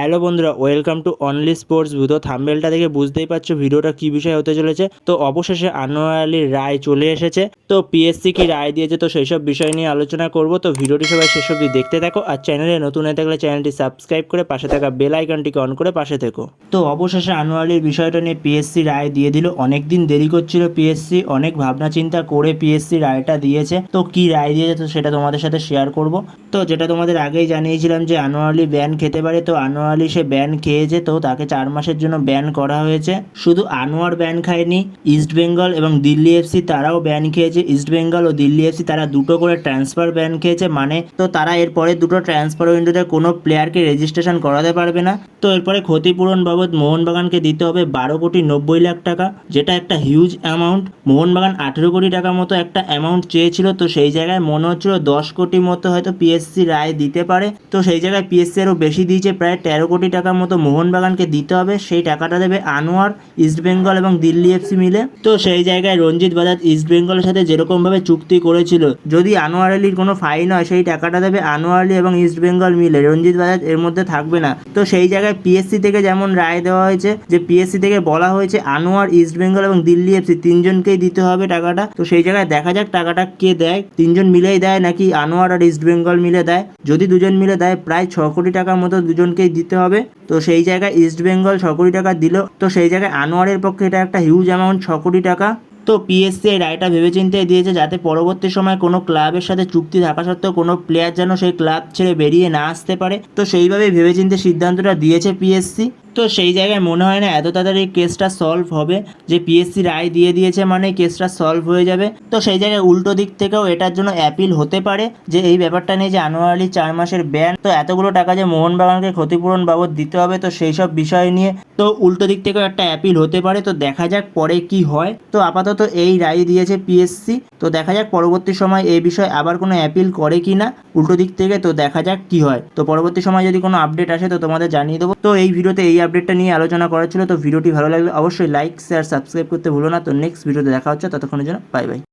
Hello বন্ধুরা, welcome to only sports ভূত থাম্বেলটা দেখে বুঝতেই পারছ ভিডিওটা কি বিষয় হতে চলেছে। তো অবশেষে আনোয়ার আলীর রায় চলে এসেছে। তো পিএসসি কি রায় দিয়েছে তো সেই সব বিষয় নিয়ে আলোচনা করব। তো ভিডিওটি সবাই শেষ অবধি দেখতে থাকো আর চ্যানেলে নতুন হয়ে থাকলে চ্যানেলটি সাবস্ক্রাইব করে পাশে থাকা বেল আইকনটিকে অন করে পাশে থেকো। তো অবশেষে আনোয়ার আলীর বিষয়টা নিয়ে পিএসসি রায় দিয়ে দিল। অনেক দিন দেরি করছিল পিএসসি অনেক ভাবনা চিন্তা করে পিএসসি রায়টা দিয়েছে। তো কি রায় দিয়েছে তো সেটা তোমাদের সাথে শেয়ার করব। তো যেটা তোমাদের আগেই জানিয়েছিলাম যে আনোয়ার আলী ব্যান খেতে পারে। তো আনোয়ার আলী সে ব্যান খেয়েছে তো তাকে চার মাসের জন্য ব্যান করা হয়েছে। শুধু আনোয়ার ব্যান খায়নি ইস্ট বেঙ্গল এবং দিল্লি এফসি তারাও ব্যান খেয়েছে। ইস্ট বেঙ্গল ও দিল্লি এফসি তারা দুটো করে ট্রান্সফার ব্যান খেয়েছে। মানে তো তারা এরপরে দুটো ট্রান্সফার উইন্ডোতে কোনো প্লেয়ারকে রেজিস্ট্রেশন করাতে পারবে না। তো এরপরে ক্ষতিপূরণ বাবদ মোহনবাগানকে দিতে হবে বারো কোটি নব্বই লাখ টাকা, যেটা একটা হিউজ অ্যামাউন্ট মোহনবাগান আঠেরো কোটি টাকা মতো একটা অ্যামাউন্ট চেয়েছিল, তো সেই জায়গায় মনে হচ্ছিল দশ কোটি মতো হয়তো পিএসসি রায় দিতে পারে। তো সেই জায়গায় পিএসসি আরও বেশি দিয়েছে, প্রায় তেরো কোটি টাকার মতো মোহনবাগানকে দিতে হবে। সেই টাকাটা দেবে আনোয়ার ইস্টবেঙ্গল এবং দিল্লি এফসি মিলে। তো সেই জায়গায় রঞ্জিত বাজাজ ইস্টবেঙ্গলের সাথে যেরকমভাবে চুক্তি করেছিল, যদি আনোয়ার আলীর কোনো ফাইন হয়, সেই টাকাটা দেবে আনোয়ার আলী এবং ইস্টবেঙ্গল মিলে। রঞ্জিত বাজাজ এর মধ্যে থাকবে না। তো সেই জায়গায় পিএসসি থেকে যেমন রায় দেওয়া হয়েছে, যে পিএসসি থেকে বলা হয়েছে আনোয়ার ইস্টবেঙ্গল এবং দিল্লি এফসি তিনজনকেই দিতে হবে টাকাটা। তো সেই জায়গায় দেখা যাক টাকাটা কে দেয়। তিনজন মিলেই দেয় নাকি আনোয়ার আর ইস্টবেঙ্গল মিলে দেয়? যদি দুজন মিলে দেয়, প্রায় ছ কোটি টাকার মতো দুজনকেই দিতে হবে। তো সেই জায়গায় ইস্ট বেঙ্গল ছ কোটি টাকা দিল। তো সেই জায়গায় আনোয়ারের পক্ষে এটা একটা হিউজ অ্যামাউন্ট ছ কোটি টাকা। তো পিএসসি এই রায়টা ভেবেচিন্তে দিয়েছে যাতে পরবর্তী সময় কোনো ক্লাবের সাথে চুক্তি থাকা সত্ত্বেও কোনো প্লেয়ার যেন সেই ক্লাব ছেড়ে বেরিয়ে না আসতে পারে। তো সেইভাবেই ভেবেচিন্তে সিদ্ধান্তটা দিয়েছে পিএসসি তো সেই জায়গায় মনে হয় না এত তাড়াতাড়ি কেসটা সলভ হবে। যে পিএসসি রায় দিয়ে দিয়েছে মানে কেসটা সলভ হয়ে যাবে। তো সেই জায়গায় উল্টো দিক থেকেও এটার জন্য অ্যাপিল হতে পারে যে এই ব্যাপারটা নিয়ে যে আলী চার মাসের ব্যান তো এতগুলো টাকা যে মোহনবাগানকে ক্ষতিপূরণ বাবদ দিতে হবে তো সেই সব বিষয় নিয়ে তো উল্টো দিক থেকেও একটা অ্যাপিল হতে পারে। তো দেখা যাক পরে কি হয়। তো আপাতত এই রায় দিয়েছে পিএসসি তো দেখা যাক পরবর্তী সময় এই বিষয়ে আবার কোনো অ্যাপিল করে কি না উল্টো দিক থেকে, তো দেখা যাক কি হয়। তো পরবর্তী সময় যদি কোনো আপডেট আসে, তো তোমাদের জানিয়ে দেবো। তো এই ভিডিওতে এই আপডেটটা নিয়ে আলোচনা করা ছিল। তো ভিডিওটি ভালো লাগলে অবশ্যই লাইক শেয়ার সাবস্ক্রাইব করতে ভুলো না। তো নেক্সট ভিডিওতে দেখা হচ্ছে। ততক্ষণের জন্য বাই বাই